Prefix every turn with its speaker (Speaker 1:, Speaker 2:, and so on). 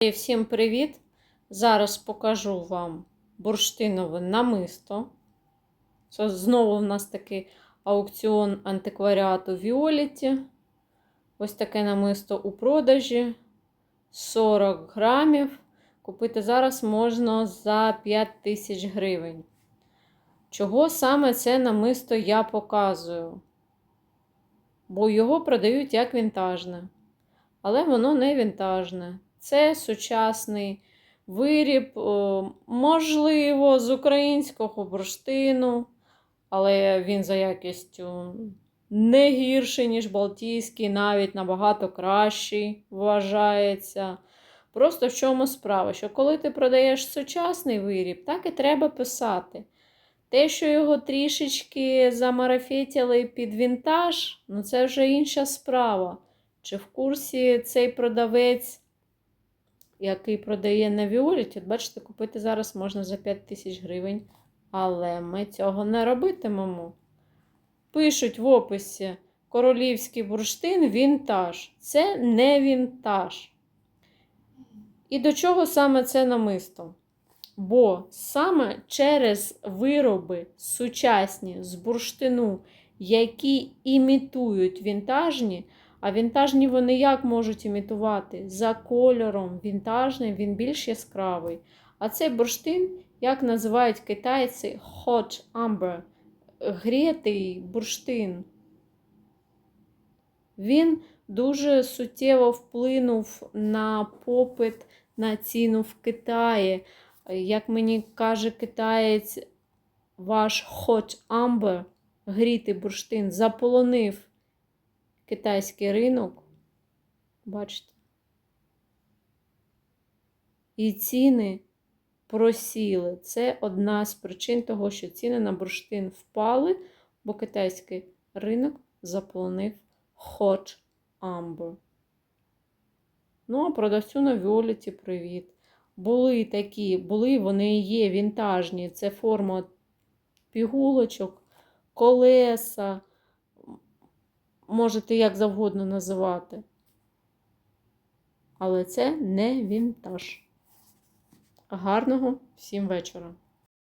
Speaker 1: І Всім привіт! Зараз покажу вам бурштинове намисто. Це знову в нас такий аукціон антикваріату Віоліті. Ось таке намисто у продажі 40 грамів. Купити зараз можна за 5 тисяч гривень. Чого саме це намисто я показую? Бо його продають як вінтажне. Але воно не вінтажне. Це сучасний виріб, можливо, з українського бурштину, але він за якістю не гірший, ніж Балтійський, навіть набагато кращий вважається. Просто в чому справа? Що коли ти продаєш сучасний виріб, так і треба писати. Те, що його трішечки замарафетіли під вінтаж, ну це вже інша справа. Чи в курсі цей продавець, який продає на Віоліті, от бачите, купити зараз можна за 5 тисяч гривень, але ми цього не робитимемо. Пишуть в описі королівський бурштин вінтаж. Це не вінтаж. І до чого саме це намисто? Бо саме через вироби сучасні з бурштину, які імітують вінтажні, а вінтажні вони як можуть імітувати? За кольором вінтажний, він більш яскравий. А цей бурштин, як називають китайці, hot amber, грітий бурштин. Він дуже суттєво вплинув на попит на ціну в Китаї. Як мені каже китаєць, ваш hot amber, грітий бурштин, заполонив китайський ринок. Бачите? І ціни просіли. Це одна з причин того, що ціни на бурштин впали, бо китайський ринок заполонив hot amber. Ну, а продавцю на Віоліті привіт. Були такі, були, вони є вінтажні. Це форма пігулочок, колеса. Можете як завгодно називати. Але це не вінтаж. Гарного всім вечора!